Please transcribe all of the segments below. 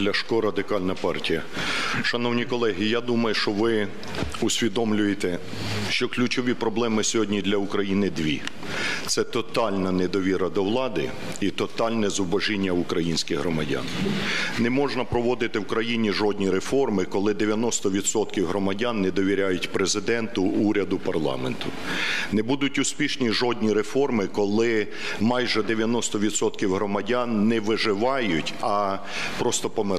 Ляшко, радикальна партія. Шановні колеги, я думаю, що ви усвідомлюєте, що ключові проблеми сьогодні для України дві: це тотальна недовіра до влади і тотальне зубожіння українських громадян. Не можна проводити в країні жодні реформи, коли 90% громадян не довіряють президенту, уряду, парламенту. Не будуть успішні жодні реформи, коли майже 90% громадян не виживають, а просто помирають.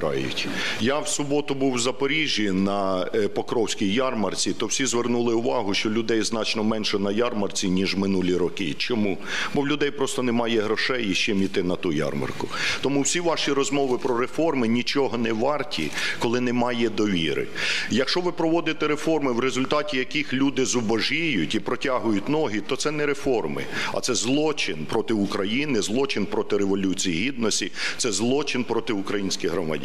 Я в суботу був в Запоріжжі на е, Покровській ярмарці, то всі звернули увагу, що людей значно менше на ярмарці, ніж минулі роки. Чому? Бо в людей просто немає грошей і чим іти на ту ярмарку. Тому всі ваші розмови про реформи нічого не варті, коли немає довіри. Якщо ви проводите реформи, в результаті яких люди зубожіють і протягують ноги, то це не реформи, а це злочин проти України, злочин проти революції гідності, це злочин проти українських громадян.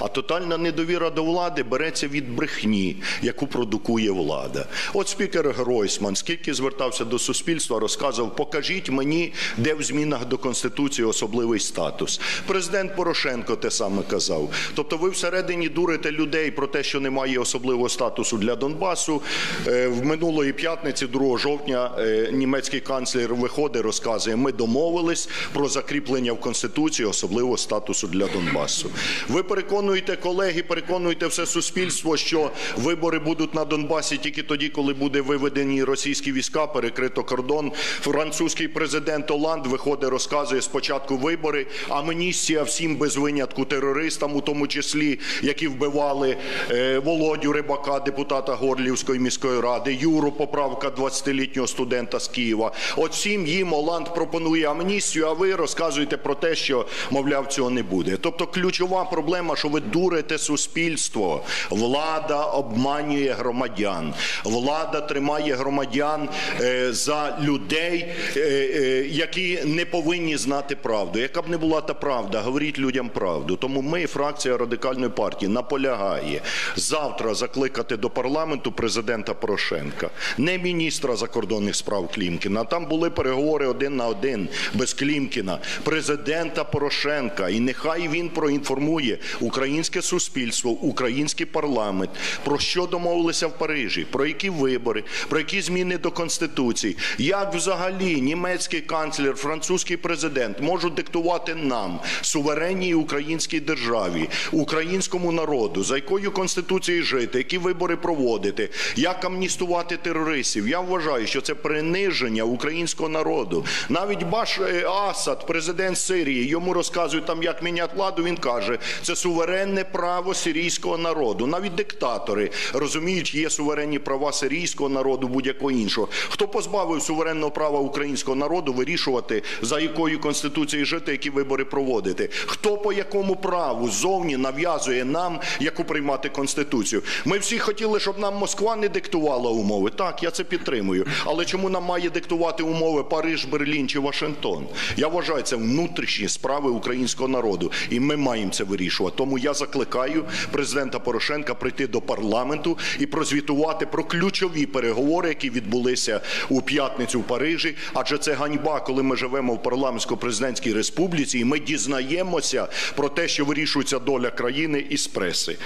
А тотальна недовіра до влади береться від брехні, яку продукує влада. От спікер Гройсман, скільки звертався до суспільства, розказував: покажіть мені, де в змінах до конституції особливий статус. Президент Порошенко те саме казав. Тобто, ви всередині дурите людей про те, що немає особливого статусу для Донбасу. Е, В минулої п'ятниці, 2 жовтня, е, німецький канцлер виходить, розказує: ми домовились про закріплення в конституції особливого статусу для Донбасу. Ви переконуєте колеги, переконуєте все суспільство, що вибори будуть на Донбасі тільки тоді, коли буде виведені російські війська, перекрито кордон. Французький президент Оланд виходить, розказує спочатку вибори, амністія всім без винятку терористам, у тому числі, які вбивали е, Володю Рибака, депутата Горлівської міської ради, Юру Поправка, 20-літнього студента з Києва. От всім їм Оланд пропонує амністію, а ви розказуєте про те, що мовляв цього не буде. Тобто ключова проблема, що ви дурите суспільство. Влада обманює громадян. Влада тримає громадян е, за людей, е, е, які не повинні знати правду. Яка б не була та правда, говоріть людям правду. Тому ми, фракція радикальної партії, наполягає завтра закликати до парламенту президента Порошенка, не міністра закордонних справ Клімкіна. Там були переговори один на один без Клімкіна, президента Порошенка. І нехай він проінформує українське суспільство, український парламент про що домовилися в Парижі, про які вибори, про які зміни до конституції, як взагалі німецький канцлер, французький президент можуть диктувати нам, суверенній українській державі, українському народу, за якою конституцією жити, які вибори проводити, як амністувати терористів. Я вважаю, що це приниження українського народу. Навіть Баш е, Асад, президент Сирії, йому розказують там, як міняти владу. Він каже, це суверенне право сирійського народу. Навіть диктатори розуміють, є суверенні права сирійського народу, будь-якого іншого. Хто позбавив суверенного права українського народу вирішувати, за якою конституцією жити, які вибори проводити? Хто по якому праву зовні нав'язує нам, яку приймати конституцію? Ми всі хотіли, щоб нам Москва не диктувала умови. Так, я це підтримую. Але чому нам має диктувати умови Париж, Берлін чи Вашингтон? Я вважаю, це внутрішні справи українського народу, і ми маємо це вирішувати. Тому я закликаю президента Порошенка прийти до парламенту і прозвітувати про ключові переговори, які відбулися у п'ятницю в Парижі. Адже це ганьба, коли ми живемо в парламентсько-президентській республіці, і ми дізнаємося про те, що вирішується доля країни із преси.